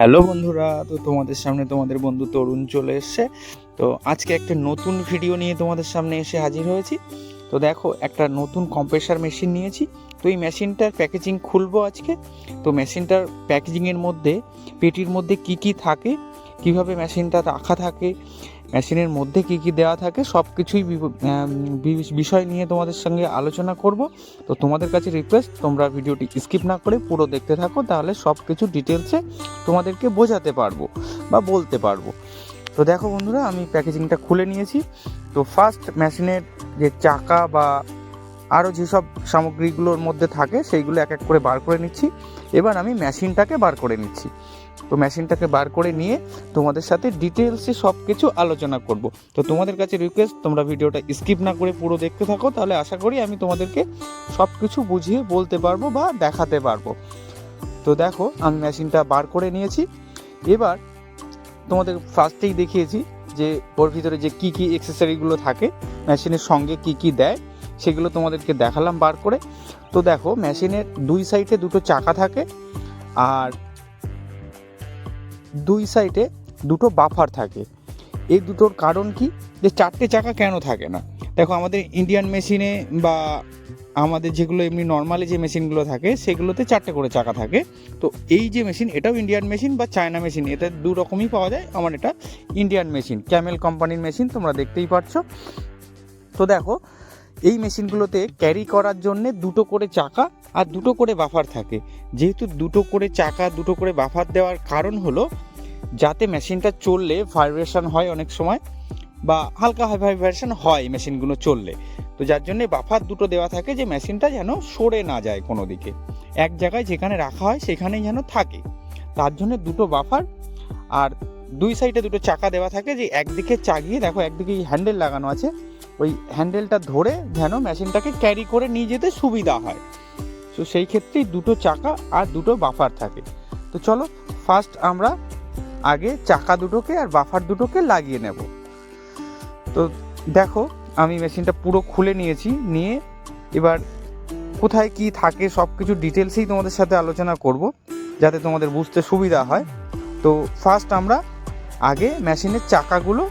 Hello বন্ধুরা, তো তোমাদের সামনে তোমাদের বন্ধু তরুণ চলে এসছে। তো আজকে একটা নতুন ভিডিও নিয়ে তোমাদের সামনে এসে হাজির হয়েছি। তো দেখো, একটা নতুন কম্প্রেসার মেশিন নিয়েছি। তো এই মেশিনটার প্যাকেজিং খুলবো আজকে। তো মেশিনটার প্যাকেজিংয়ের মধ্যে, পেটির মধ্যে কি কি থাকে, কীভাবে মেশিনটা রাখা থাকে মেশিনের মধ্যে কি কি দেওয়া থাকে সব কিছুই বিষয় নিয়ে তোমাদের সঙ্গে আলোচনা করব। তো তোমাদের কাছে রিকোয়েস্ট তোমরা ভিডিওটি স্কিপ না করে পুরো দেখতে থাকো, তাহলে সব কিছু ডিটেলসে তোমাদেরকে বোঝাতে পারব বা বলতে পারব। তো দেখো বন্ধুরা, আমি প্যাকেজিংটা খুলে নিয়েছি। তো ফার্স্ট মেশিনের যে চাকা বা আরও যেসব সামগ্রীগুলোর মধ্যে থাকে, সেইগুলো এক এক করে বার করে নিচ্ছি। এবার আমি মেশিনটাকে বার করে নিচ্ছি। তো মেশিনটাকে বার করে নিয়ে তোমাদের সাথে ডিটেলসে সব কিছু আলোচনা করব। তো তোমাদের কাছে রিকোয়েস্ট তোমরা ভিডিওটা স্কিপ না করে পুরো দেখতে থাকো, তাহলে আশা করি আমি তোমাদেরকে সব কিছু বুঝিয়ে বলতে পারব বা দেখাতে পারব। তো দেখো, আমি মেশিনটা বার করে নিয়েছি। এবার তোমাদের ফার্স্টেই দেখিয়েছি যে ওর ভিতরে যে কি কি অ্যাক্সেসরিগুলো থাকে, মেশিনের সঙ্গে কি কি দেয়, সেগুলো তোমাদেরকে দেখালাম বার করে। তো দেখো, মেশিনের দুই সাইডে দুটো চাকা থাকে, আর দুই সাইডে দুটো বাফার থাকে। এই দুটোর কারণ কি? যে চারটে চাকা কেন থাকে না? দেখো, আমাদের ইন্ডিয়ান মেশিনে বা আমাদের যেগুলো এমনি নর্মালি যে মেশিনগুলো থাকে, সেগুলোতে চারটে করে চাকা থাকে। তো এই যে মেশিন এটাও ইন্ডিয়ান মেশিন বা চায়না মেশিন এটা দু রকমই পাওয়া যায়। আমার এটা ইন্ডিয়ান মেশিন ক্যামেল কোম্পানির মেশিন তোমরা দেখতেই পারছ তো দেখো, এই মেশিনগুলোতে ক্যারি করার জন্যে দুটো করে চাকা আর দুটো করে বাফার থাকে। যেহেতু দুটো করে চাকা, দুটো করে বাফার দেওয়ার কারণ হলো, যাতে মেশিনটা চললে ভাইব্রেশন হয় অনেক সময়, বা হালকা হাই ভাইব্রেশন হয় মেশিনগুলো চললে। তো যার জন্য বাফার দুটো দেওয়া থাকে যে মেশিনটা যেন সরে না যায় কোনো দিকে। এক জায়গায় যেখানে রাখা হয় সেখানেই যেন থাকে। তার জন্য দুটো বাফার আর দুই সাইডে দুটো চাকা দেওয়া থাকে যে একদিকে চাগিয়ে, দেখো একদিকে হ্যান্ডেল লাগানো আছে, ওই হ্যান্ডেলটা ধরে যেন মেশিনটাকে ক্যারি করে নিয়ে যেতে সুবিধা হয়। তো সেই ক্ষেত্রেই দুটো চাকা আর দুটো বাফার থাকে। তো চলো ফার্স্ট আমরা আগে চাকা দুটোকে আর বাফার দুটোকে লাগিয়ে নেব। তো দেখো, আমি মেশিনটা পুরো খুলে নিয়েছি, নিয়ে এবার কোথায় কি থাকে সব কিছু ডিটেলসেই তোমাদের সাথে আলোচনা করব, যাতে তোমাদের বুঝতে সুবিধা হয়। তো ফার্স্ট আমরা আগে মেশিনের চাকাগুলো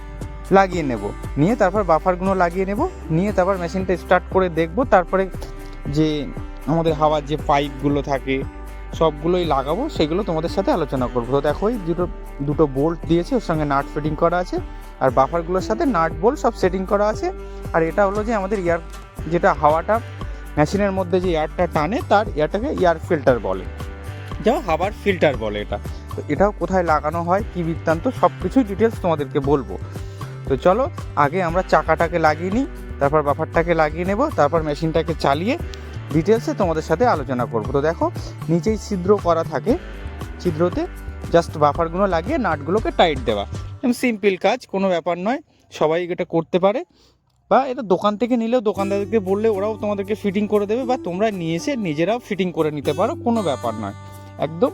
লাগিয়ে নেব, নিয়ে তারপর বাফারগুলো লাগিয়ে নেব, নিয়ে তারপর মেশিনটা স্টার্ট করে দেখব, তারপরে যে আমাদের হাওয়ার যে পাইপগুলো থাকে, সবগুলোই লাগাবো, সেগুলো তোমাদের সাথে আলোচনা করব। তো দেখো, এই দুটো দুটো বোল্ট দিয়েছে, ওর সঙ্গে নাট ফিটিং করা আছে, আর বাফারগুলোর সাথে নাট বোল্ট সব সেটিং করা আছে। আর এটা হলো যে আমাদের এয়ার যেটা হাওয়াটা মেশিনের মধ্যে যে এয়ারটা টানে, তার এয়ারটাকে এয়ার ফিল্টার বলে। যা হাওয়ার ফিল্টার বলে এটা। তো এটাও কোথায় লাগানো হয়, কি বৃত্তান্ত সব কিছুই ডিটেলস তোমাদেরকে বলব। তো চলো, আগে আমরা চাকাটাকে লাগিয়ে নিই, তারপর বাফারটাকে লাগিয়ে নেব, তারপর মেশিনটাকে চালিয়ে ডিটেলসে তোমাদের সাথে আলোচনা করব। তো দেখো, নিচেই ছিদ্র করা থাকে ছিদ্রতে। জাস্ট বাফারগুলো লাগিয়ে নাটগুলোকে টাইট দেওয়া। সিম্পল কাজ, কোনো ব্যাপার নয়। সবাই এটা করতে পারে। বা এটা দোকান থেকে নিলেও দোকানদারকে বললে ওরাও তোমাদেরকে ফিটিং করে দেবে বা তোমরা নিয়ে এসে নিজেরাও ফিটিং করে নিতে পারো, কোনো ব্যাপার নয়। একদম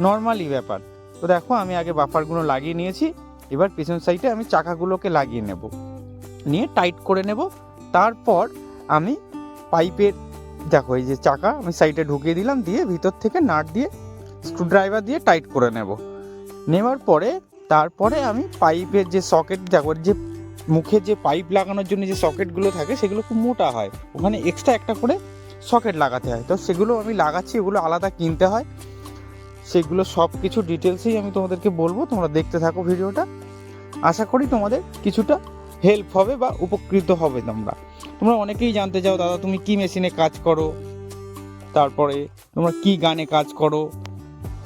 নর্মালি ব্যাপার। তো দেখো, আমি আগে বাফারগুলো লাগিয়ে নিয়েছি। এবার পিছন সাইডে আমি চাকাগুলোকে লাগিয়ে নেব। নিয়ে টাইট করে নেব। তারপর আমি পাইপের দেখো, এই যে চাকা, আমি সাইডে ঢুকিয়ে দিলাম, দিয়ে ভিতর থেকে নাট দিয়ে স্ক্রুড্রাইভার দিয়ে টাইট করে নেব। নেওয়ার পরে, তারপরে আমি পাইপের যে সকেট দেখো, যে মুখে যে পাইপ লাগানোর জন্য যে সকেটগুলো থাকে, সেগুলো খুব মোটা হয়। ওখানে এক্সট্রা একটা করে সকেট লাগাতে হয়। তো সেগুলো আমি লাগাচ্ছি ওগুলো আলাদা কিনতে হয়। সেগুলো সব কিছু ডিটেলসেই আমি তোমাদেরকে বলব, তোমরা দেখতে থাকো ভিডিওটা। আশা করি তোমাদের কিছুটা হেল্প হবে বা উপকৃত হবে তোমরা। তোমরা অনেকেই জানতে চাও, দাদা, তুমি কি মেশিনে কাজ করো? তারপরে, তোমরা কি গানে কাজ করো?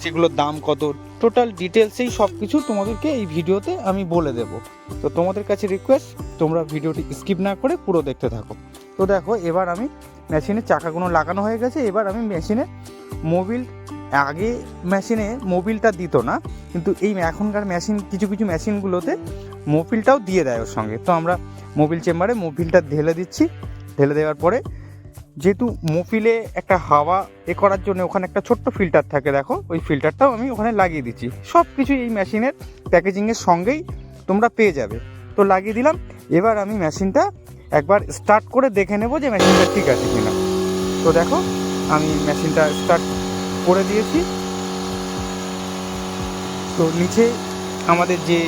সেগুলোর দাম কত? টোটাল ডিটেলসেই সব কিছু তোমাদেরকে এই ভিডিওতে আমি বলে দেব। তো তোমাদের কাছে রিকোয়েস্ট তোমরা ভিডিওটি স্কিপ না করে পুরো দেখতে থাকো। তো দেখো, এবার আমি মেশিনের চাকাগুলো লাগানো হয়ে গেছে। এবার আমি মেশিনে মোবিল আগে মেশিনে মোবিলটা দিত না, কিন্তু এই এখনকার মেশিন কিছু কিছু মেশিনগুলোতে মোবিলটাও দিয়ে দেয় ওর সঙ্গে। তো আমরা মোবিল চেম্বারে মোবিলটা ঢেলে দিচ্ছি। ঢেলে দেওয়ার পরে যেহেতু মোবিলে একটা হাওয়া এ করার জন্য ওখানে একটা ছোট্ট ফিল্টার থাকে, দেখো, ওই ফিল্টারটাও আমি ওখানে লাগিয়ে দিচ্ছি। সব কিছু এই মেশিনের প্যাকেজিংয়ের সঙ্গেই তোমরা পেয়ে যাবে। তো লাগিয়ে দিলাম। এবার আমি মেশিনটা একবার স্টার্ট করে দেখে নেব যে মেশিনটা ঠিক আছে কিনা। তো দেখো, আমি মেশিনটা স্টার্ট করে দিয়েছি। তো নিচে আমাদের যে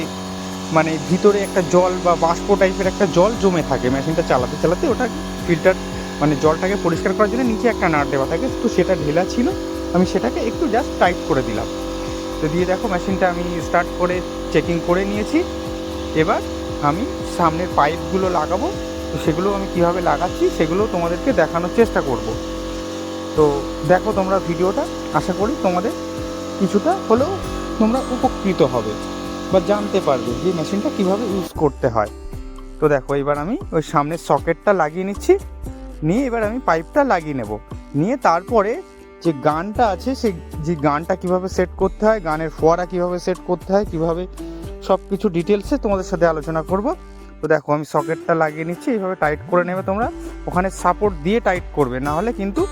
মানে ভিতরে একটা জল বা বাষ্প টাইপের একটা জল জমে থাকে মেশিনটা চালাতে চালাতে ওটা ফিল্টার মানে জলটাকে পরিষ্কার করার জন্য নিচে একটা নাট দেওয়া থাকে। তো সেটা ঢেলা ছিল, আমি সেটাকে একটু জাস্ট টাইট করে দিলাম। তো দিয়ে দেখো মেশিনটা আমি স্টার্ট করে চেকিং করে নিয়েছি। এবার আমি সামনের পাইপগুলো লাগাবো। তো সেগুলো আমি কীভাবে লাগাচ্ছি সেগুলো তোমাদেরকে দেখানোর চেষ্টা করব। তো দেখো তোমরা ভিডিওটা, আশা করি তোমাদের কিছুটা হলেও তোমরা উপকৃত হবে। বা জানতে পারবে যে মেশিনটা কীভাবে ইউজ করতে হয়। তো দেখো, এবার আমি ওই সামনের সকেটটা লাগিয়ে নিচ্ছি। নিয়ে এবার আমি পাইপটা লাগিয়ে নেব। নিয়ে তারপরে যে গানটা আছে, সেই যে গানটা কীভাবে সেট করতে হয়, গানের ফোয়ারা কীভাবে সেট করতে হয়, কীভাবে সব কিছু ডিটেলসে তোমাদের সাথে আলোচনা করব। তো দেখো, আমি সকেটটা লাগিয়ে নিচ্ছি, এইভাবে টাইট করে নেবে তোমরা। ওখানে সাপোর্ট দিয়ে টাইট করবে, না হলে কিন্তু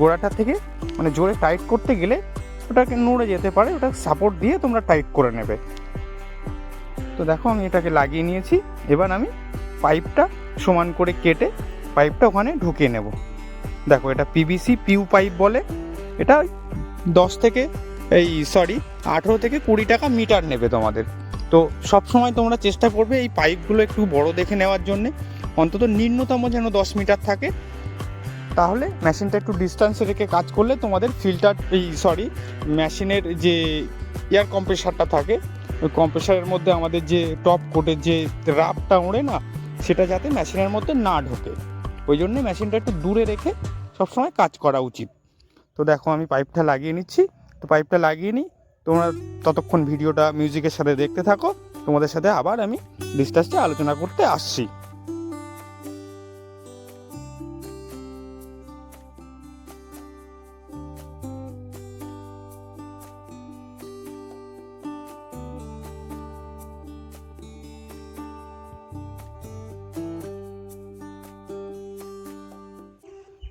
গোড়াটা থেকে মানে জোরে টাইট করতে গেলে ওটাকে নড়ে যেতে পারে, ওটা সাপোর্ট দিয়ে তোমরা টাইট করে নেবে। তো দেখো আমি এটাকে লাগিয়ে নিয়েছি। এবার আমি পাইপটা সমান করে কেটে পাইপটা ওখানে ঢুকিয়ে নেব। দেখো এটা পিভিসি পিউ পাইপ বলে। এটা দশ থেকে এই সরি আঠেরো থেকে কুড়ি টাকা মিটার নেবে তোমাদের। তো সব সময় তোমরা চেষ্টা করবে এই পাইপগুলো একটু বড় দেখে নেওয়ার জন্যে। অন্তত নিম্নতম যেন দশ মিটার থাকে। তাহলে মেশিনটা একটু ডিস্টেন্সে রেখে কাজ করলে তোমাদের ফিল্টার এই সরি মেশিনের যে এয়ার কম্প্রেসারটা থাকে কম্প্রেসারের মধ্যে আমাদের যে টপ কোটের যে রাবটা ওড়ে না, সেটা যাতে মেশিনের মধ্যে না ঢোকে। ওই জন্যে মেশিনটা একটু দূরে রেখে সবসময় কাজ করা উচিত। তো দেখো, আমি পাইপটা লাগিয়ে নিচ্ছি। তো পাইপটা লাগিয়ে নিই। তোমরা ততক্ষণ ভিডিওটা মিউজিকের সাথে দেখতে থাকো। তোমাদের সাথে আবার আমি ডিস্টান্সে আলোচনা করতে আসছি।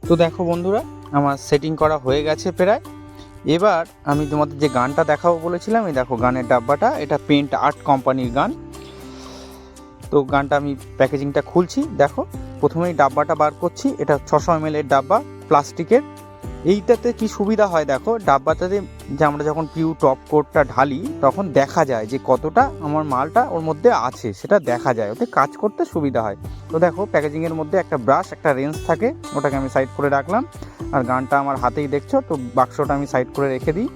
তো দেখো বন্ধুরা, আমার সেটিং করা হয়ে গেছে প্রায়। এবার আমি তোমাদের যে গানটা দেখাবো বলেছিলাম, এই দেখো গানের ডাব্বাটা, এটা পেন্ট আর্ট কোম্পানির গান। তো গানটা আমি প্যাকেজিংটা খুলছি, দেখো। প্রথমেই ডাব্বাটা বার করছি, এটা ছশো এম ডাব্বা প্লাস্টিকের এইটাতে কি সুবিধা হয় দেখো, ডাব্বাটাতে যে আমরা যখন পিউ টপ কোটটা ঢালি, তখন দেখা যায় যে কতটা আমার মালটা ওর মধ্যে আছে, সেটা দেখা যায়। ওতে কাজ করতে সুবিধা হয়। তো দেখো প্যাকেজিংয়ের মধ্যে একটা ব্রাশ একটা রেঞ্জ থাকে, ওটাকে আমি সাইড করে রাখলাম। আর গানটা আমার হাতেই দেখছ, তো বাক্সটা আমি সাইড করে রেখে দিই।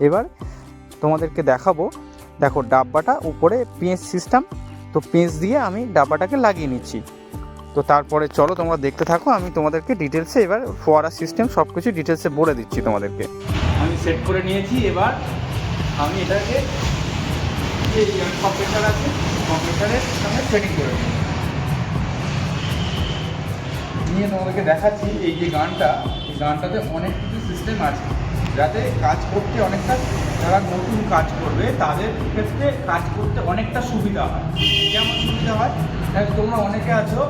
এবার তোমাদেরকে দেখাবো, দেখো, ডাব্বাটা উপরে পেঁচ সিস্টেম তো পেঁচ দিয়ে আমি ডাব্বাটাকে লাগিয়ে নিচ্ছি। তো তারপরে চলো তোমরা দেখতে থাকো, আমি তোমাদেরকে ডিটেলসে এবার ফোয়ারা সিস্টেম সব কিছু ডিটেলসে বলে দিচ্ছি তোমাদেরকে। আমি সেট করে নিয়েছি, এবার আমি এটাকে কম্পিউটার আছে কম্পিউটারের সঙ্গে সেটিং করে। নিয়ে তোমাদেরকে দেখাচ্ছি এই যে গানটা, এই গানটাতে অনেক কিছু সিস্টেম আছে, যাতে কাজ করতে অনেকটা, যারা নতুন কাজ করবে, তাদের ক্ষেত্রে কাজ করতে অনেকটা সুবিধা হয়। যেমন সুবিধা হয়? তোমরা অনেকে আছো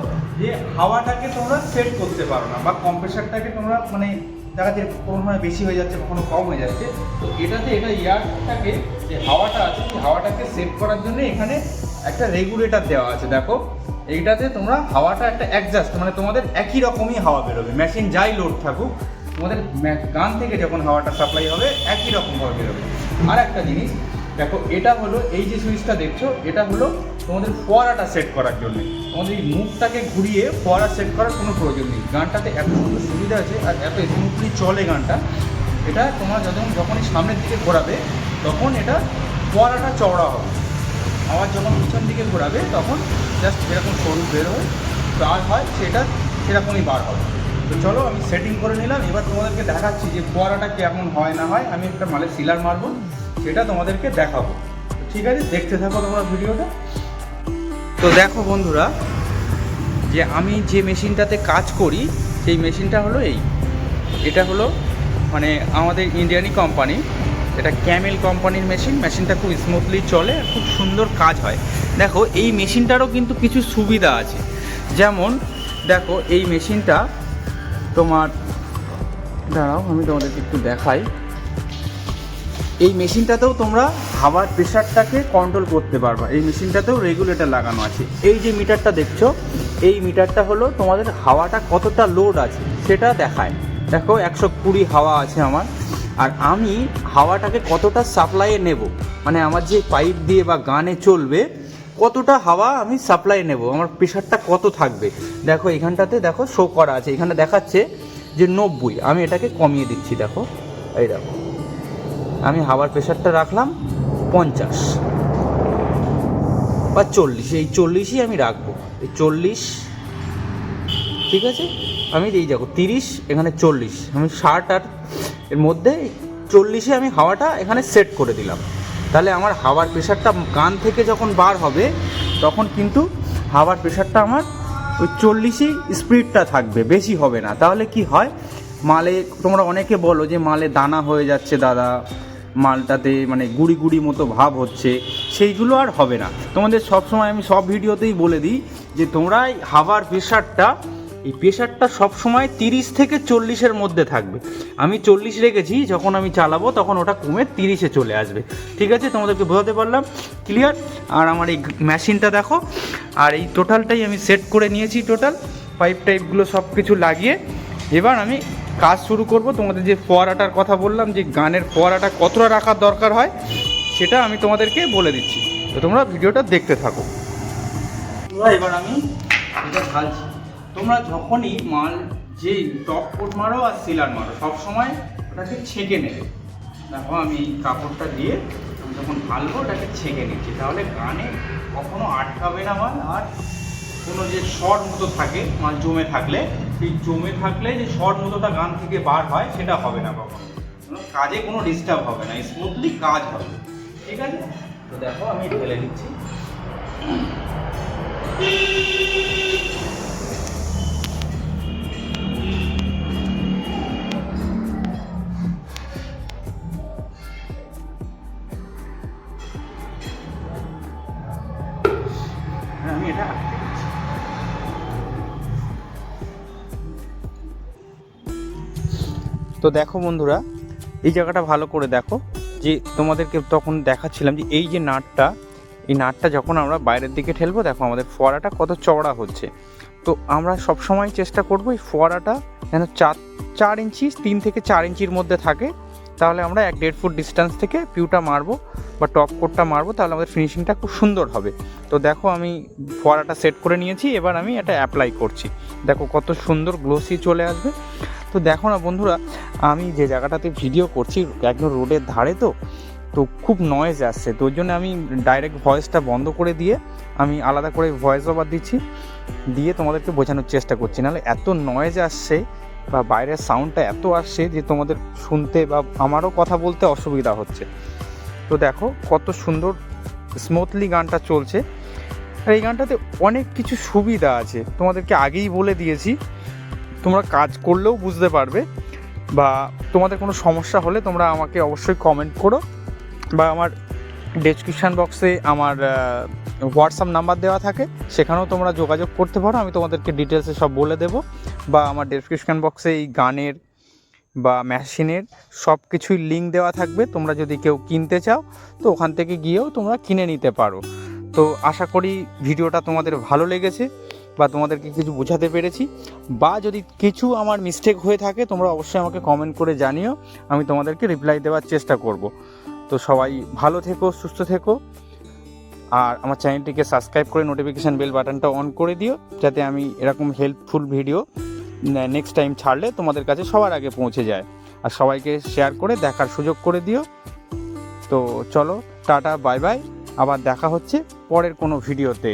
যে হাওয়াটাকে তোমরা সেট করতে পারো না, বা কম্প্রেসারটাকে তোমরা মানে দেখা যাচ্ছে কোনো সময় বেশি হয়ে যাচ্ছে কখনো কম হয়ে যাচ্ছে, তো এটাতে, এটা এয়ারটাকে যে হাওয়াটা আছে, সেই হাওয়াটাকে সেট করার জন্য এখানে একটা রেগুলেটর দেওয়া আছে, দেখো। এইটাতে তোমরা হাওয়াটা একটা অ্যাডজাস্ট মানে তোমাদের একই রকমই হাওয়া বেরোবে। মেশিন যাই লোড থাকুক, তোমাদের গান থেকে যখন হাওয়াটা সাপ্লাই হবে, একই রকমভাবে বেরোবে। আর একটা জিনিস দেখো, এটা হলো এই যে সুইচটা দেখছ, এটা হলো তোমাদের ফোয়ারাটা সেট করার জন্য। তোমাদের এই মুখটাকে ঘুরিয়ে ফোয়ারা সেট করার কোনো প্রয়োজন নেই। গানটাতে এত সুন্দর সুবিধা আছে আর এত স্মুথলি চলে গানটা। এটা তোমরা যখন যখনই সামনের দিকে ঘোরাবে, তখন এটা ফোয়ারাটা চওড়া হবে। আবার যখন পিছন দিকে ঘোরাবে, তখন জাস্ট যেরকম সরু বের হয় বার হয়, সেটা সেরকমই বার হবে। তো চলো, আমি সেটিং করে নিলাম। এবার তোমাদেরকে দেখাচ্ছি যে ফোয়ারাটা কেমন হয় না হয়। আমি একটা মালে সিলার মারবো। সেটা তোমাদেরকে দেখাবো। ঠিক আছে, দেখতে থাকো তোমরা ভিডিওটা। তো দেখো বন্ধুরা, যে আমি যে মেশিনটাতে কাজ করি, সেই মেশিনটা হলো এই। এটা হলো মানে আমাদের ইন্ডিয়ানি কোম্পানি। এটা ক্যামেল কোম্পানির মেশিন। মেশিনটা খুব স্মুথলি চলে আর খুব সুন্দর কাজ হয়। দেখো, এই মেশিনটারও কিন্তু কিছু সুবিধা আছে। যেমন, দেখো, এই মেশিনটা তোমার, দাঁড়াও, আমি তোমাদেরকে একটু দেখাই। এই মেশিনটাতেও তোমরা হাওয়ার প্রেশারটাকে কন্ট্রোল করতে পারবা। এই মেশিনটাতেও রেগুলেটর লাগানো আছে। এই যে মিটারটা দেখছ, এই মিটারটা হলো তোমাদের হাওয়াটা কতটা লোড আছে, সেটা দেখায়। দেখো, একশো কুড়ি হাওয়া আছে আমার। আর আমি হাওয়াটাকে কতটা সাপ্লাইয়ে নেব? মানে আমার যে পাইপ দিয়ে বা গানে চলবে, কতটা হাওয়া আমি সাপ্লাই নেব? আমার প্রেশারটা কত থাকবে? দেখো, এখানটাতে দেখো শো করা আছে। এখানে দেখাচ্ছে যে নব্বই। আমি এটাকে কমিয়ে দিচ্ছি, দেখো। এই দেখো। আমি হাওয়ার প্রেশারটা রাখলাম পঞ্চাশ বা চল্লিশ, এই চল্লিশই আমি রাখব। এই চল্লিশ, ঠিক আছে? আমি এই দেখো তিরিশ, এখানে চল্লিশ। আমি ষাট আর এর মধ্যে চল্লিশে আমি হাওয়াটা এখানে সেট করে দিলাম। তাহলে আমার হাওয়ার প্রেশারটা কান থেকে যখন বার হবে, তখন কিন্তু হাওয়ার প্রেশারটা আমার ওই চল্লিশই স্পিডটা থাকবে, বেশি হবে না। তাহলে কি হয়? মালে, তোমরা অনেকে বলো যে মালে দানা হয়ে যাচ্ছে, দাদা। মালটাতে মানে গুড়ি গুড়ি মতো ভাব হচ্ছে, সেইগুলো আর হবে না। তোমাদের সব সময় আমি সব ভিডিওতেই বলে দিই যে তোমরা হাওয়ার প্রেশারটা, এই প্রেশারটা সবসময় তিরিশ থেকে চল্লিশের মধ্যে থাকবে। আমি চল্লিশ রেখেছি, যখন আমি চালাবো তখন ওটা কমে তিরিশে চলে আসবে। ঠিক আছে? তোমাদেরকে বোঝাতে পারলাম? ক্লিয়ার আর আমার এই মেশিনটা দেখো, আর এই টোটালটাই আমি সেট করে নিয়েছি টোটাল পাইপ টাইপগুলো সব কিছু লাগিয়ে, এবার আমি কাজ শুরু করব। তোমাদের যে ফোয়ারাটার কথা বললাম, যে গানের ফোয়ারাটা কতটা রাখার দরকার হয়, সেটা আমি তোমাদেরকে বলে দিচ্ছি। তো তোমরা ভিডিওটা দেখতে থাকো। এবার আমি এটা ঢালছি। তোমরা যখনই মাল, যে টপ কোট মারো আর সিলার মারো, সব সময় ওটাকে ছেঁকে নেবে। দেখো, আমি কাপড়টা দিয়ে আমি যখন ঢালবো, ওটাকে ছেঁকে নিচ্ছি। তাহলে গানে কখনো আটকাবে না মাল, আর কোনো যে শর্ট মতো থাকে, মাল জমে থাকলে সেই জমে থাকলে যে শর্ট মতোটা গান থেকে বার হয়, সেটা হবে না কখনো। কাজে কোনো ডিস্টার্ব হবে না স্মুথলি কাজ হবে। ঠিক আছে? তো দেখো, আমি ঢেলে দিচ্ছি। তো দেখো বন্ধুরা, এই জায়গাটা ভালো করে দেখো। যে তোমাদেরকে তখন দেখাচ্ছিলাম যে এই যে নাটটা, এই নাটটা যখন আমরা বাইরের দিকে ঠেলবো, দেখো আমাদের ফোয়ারাটা কত চওড়া হচ্ছে। তো আমরা সব সময় চেষ্টা করব এই ফোয়ারাটা যেন চার চার ইঞ্চি, তিন থেকে চার ইঞ্চির মধ্যে থাকে। তাহলে আমরা এক দেড় ফুট ডিস্টেন্স থেকে পিউটা মারবো বা টপ কোটটা মারবো, তাহলে আমাদের ফিনিশিংটা খুব সুন্দর হবে। তো দেখো আমি ফোয়ারাটা সেট করে নিয়েছি, এবার আমি এটা অ্যাপ্লাই করছি। দেখো কত সুন্দর গ্লোসি চলে আসবে। তো দেখো না বন্ধুরা, আমি যে জায়গাটাতে ভিডিও করছি, একদম রোডের ধারে তো তো খুব নয়েজ আসছে। তো ওই জন্য আমি ডাইরেক্ট ভয়েসটা বন্ধ করে দিয়ে, আমি আলাদা করে ভয়েস ওভার দিচ্ছি, দিয়ে তোমাদেরকে বোঝানোর চেষ্টা করছি। নাহলে এত নয়েজ আসছে বা বাইরের সাউন্ডটা এত আসছে যে তোমাদের শুনতে বা আমারও কথা বলতে অসুবিধা হচ্ছে। তো দেখো কত সুন্দর স্মুথলি গানটা চলছে। আর এই গানটাতে অনেক কিছু সুবিধা আছে। তোমাদেরকে আগেই বলে দিয়েছি তোমরা কাজ করলেও বুঝতে পারবে বা তোমাদের কোনো সমস্যা হলে তোমরা আমাকে অবশ্যই কমেন্ট করো বা আমার ডেসক্রিপশান বক্সে আমার হোয়াটসঅ্যাপ নাম্বার দেওয়া থাকে, সেখানেও তোমরা যোগাযোগ করতে পারো, আমি তোমাদেরকে ডিটেলসে সব বলে দেবো বা আমার ডেসক্রিপশান বক্সে এই গানের বা মেশিনের সব কিছুই লিঙ্ক দেওয়া থাকবে, তোমরা যদি কেউ কিনতে চাও, তো ওখান থেকে গিয়েও তোমরা কিনে নিতে পারো। তো আশা করি ভিডিওটা তোমাদের ভালো লেগেছে। বা তোমাদেরকে কিছু বোঝাতে পেরেছি, বা যদি কিছু আমার মিস্টেক হয়ে থাকে, তোমরা অবশ্যই আমাকে কমেন্ট করে জানিও, আমি তোমাদেরকে রিপ্লাই দেওয়ার চেষ্টা করব। তো সবাই ভালো থেকো, সুস্থ থেকো, আর আমার চ্যানেলটিকে সাবস্ক্রাইব করে নোটিফিকেশান বেল বাটনটা অন করে দিও, যাতে আমি এরকম হেল্পফুল ভিডিও নেক্সট টাইম ছাড়লে তোমাদের কাছে সবার আগে পৌঁছে যায়। আর সবাইকে শেয়ার করে, দেখার সুযোগ করে দিও। তো চলো, টাটা বাই বাই আবার দেখা হচ্ছে পরের কোনো ভিডিওতে